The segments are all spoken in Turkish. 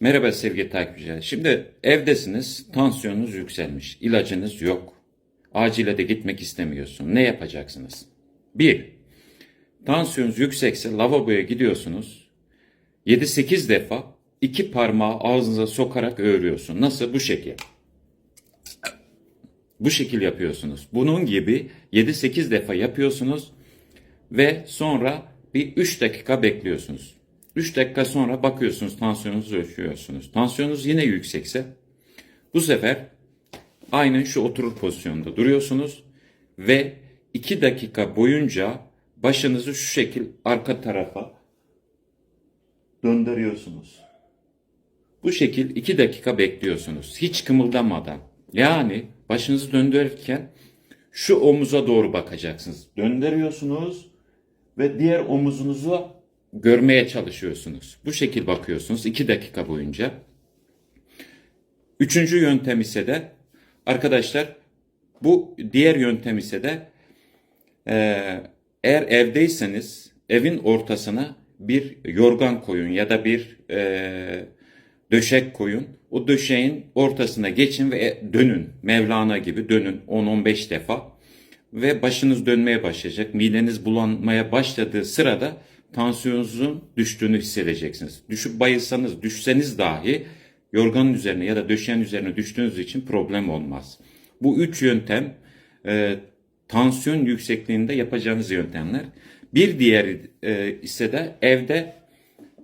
Merhaba sevgili takipçiler. Şimdi evdesiniz, tansiyonunuz yükselmiş, ilacınız yok. Acile de gitmek istemiyorsun. Ne yapacaksınız? Bir, tansiyonunuz yüksekse lavaboya gidiyorsunuz. 7-8 defa iki parmağı ağzınıza sokarak öğürüyorsun. Nasıl? Bu şekil. Bu şekil yapıyorsunuz. Bunun gibi 7-8 defa yapıyorsunuz ve sonra bir 3 dakika bekliyorsunuz. 3 dakika sonra bakıyorsunuz tansiyonunuzu ölçüyorsunuz. Tansiyonunuz yine yüksekse bu sefer aynen şu oturur pozisyonda duruyorsunuz ve 2 dakika boyunca başınızı şu şekil arka tarafa döndürüyorsunuz. Bu şekil 2 dakika bekliyorsunuz. Hiç kımıldamadan. Yani başınızı döndürürken şu omuza doğru bakacaksınız. Döndürüyorsunuz ve diğer omuzunuzu görmeye çalışıyorsunuz. Bu şekil bakıyorsunuz 2 dakika boyunca. Üçüncü yöntem ise de arkadaşlar bu diğer yöntem ise de eee, eğer evdeyseniz evin ortasına bir yorgan koyun ya da bir eee, döşek koyun. O döşeğin ortasına geçin ve e, dönün. Mevlana gibi dönün 10-15 defa. Ve başınız dönmeye başlayacak. Mideniz bulanmaya başladığı sırada tansiyonunuzun düştüğünü hissedeceksiniz. Düşüp bayılsanız, düşseniz dahi yorganın üzerine ya da döşeğin üzerine düştüğünüz için problem olmaz. Bu üç yöntem e, tansiyon yüksekliğinde yapacağınız yöntemler. Bir diğeri e, ise de evde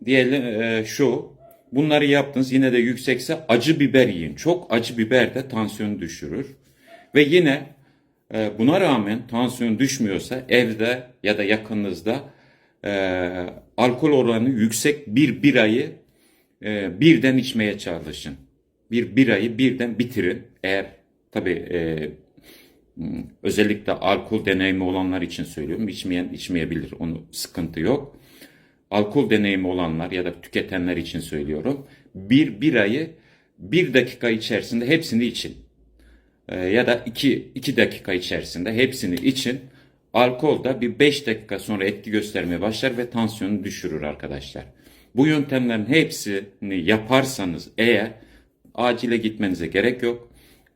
diyelim e, şu bunları yaptınız yine de yüksekse acı biber yiyin. Çok acı biber de tansiyonu düşürür. Ve yine e, buna rağmen tansiyon düşmüyorsa evde ya da yakınınızda e, alkol oranı yüksek bir birayı e, birden içmeye çalışın. Bir birayı birden bitirin. Eğer tabii e, Hmm, Özellikle alkol deneyimi olanlar için söylüyorum. İçmeyen içmeyebilir. Onu sıkıntı yok. Alkol deneyimi olanlar ya da tüketenler için söylüyorum. Bir birayı bir dakika içerisinde hepsini için. Ee, ya da iki, iki dakika içerisinde hepsini için. Alkol da bir beş dakika sonra etki göstermeye başlar ve tansiyonu düşürür arkadaşlar. Bu yöntemlerin hepsini yaparsanız eğer acile gitmenize gerek yok.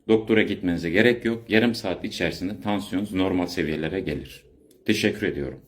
Doktora gitmenize gerek yok. Yarım saat içerisinde tansiyonunuz normal seviyelere gelir. Teşekkür ediyorum.